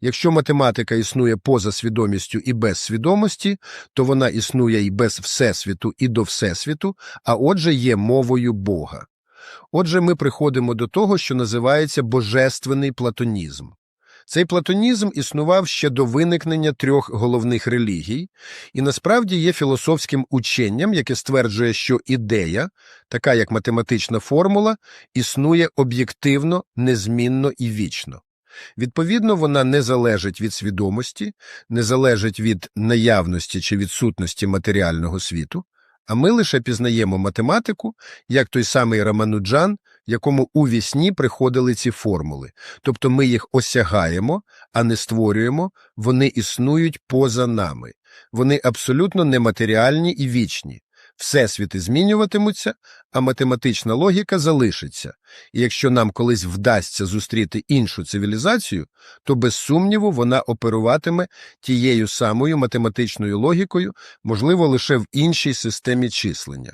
Якщо математика існує поза свідомістю і без свідомості, то вона існує і без Всесвіту, і до Всесвіту, а отже є мовою Бога. Отже, ми приходимо до того, що називається божественний платонізм. Цей платонізм існував ще до виникнення трьох головних релігій, і насправді є філософським ученням, яке стверджує, що ідея, така як математична формула, існує об'єктивно, незмінно і вічно. Відповідно, вона не залежить від свідомості, не залежить від наявності чи відсутності матеріального світу, а ми лише пізнаємо математику, як той самий Рамануджан, якому у вісні приходили ці формули. Тобто ми їх осягаємо, а не створюємо, вони існують поза нами. Вони абсолютно нематеріальні і вічні. Всесвіти змінюватимуться, а математична логіка залишиться. І якщо нам колись вдасться зустріти іншу цивілізацію, то без сумніву вона оперуватиме тією самою математичною логікою, можливо, лише в іншій системі числення.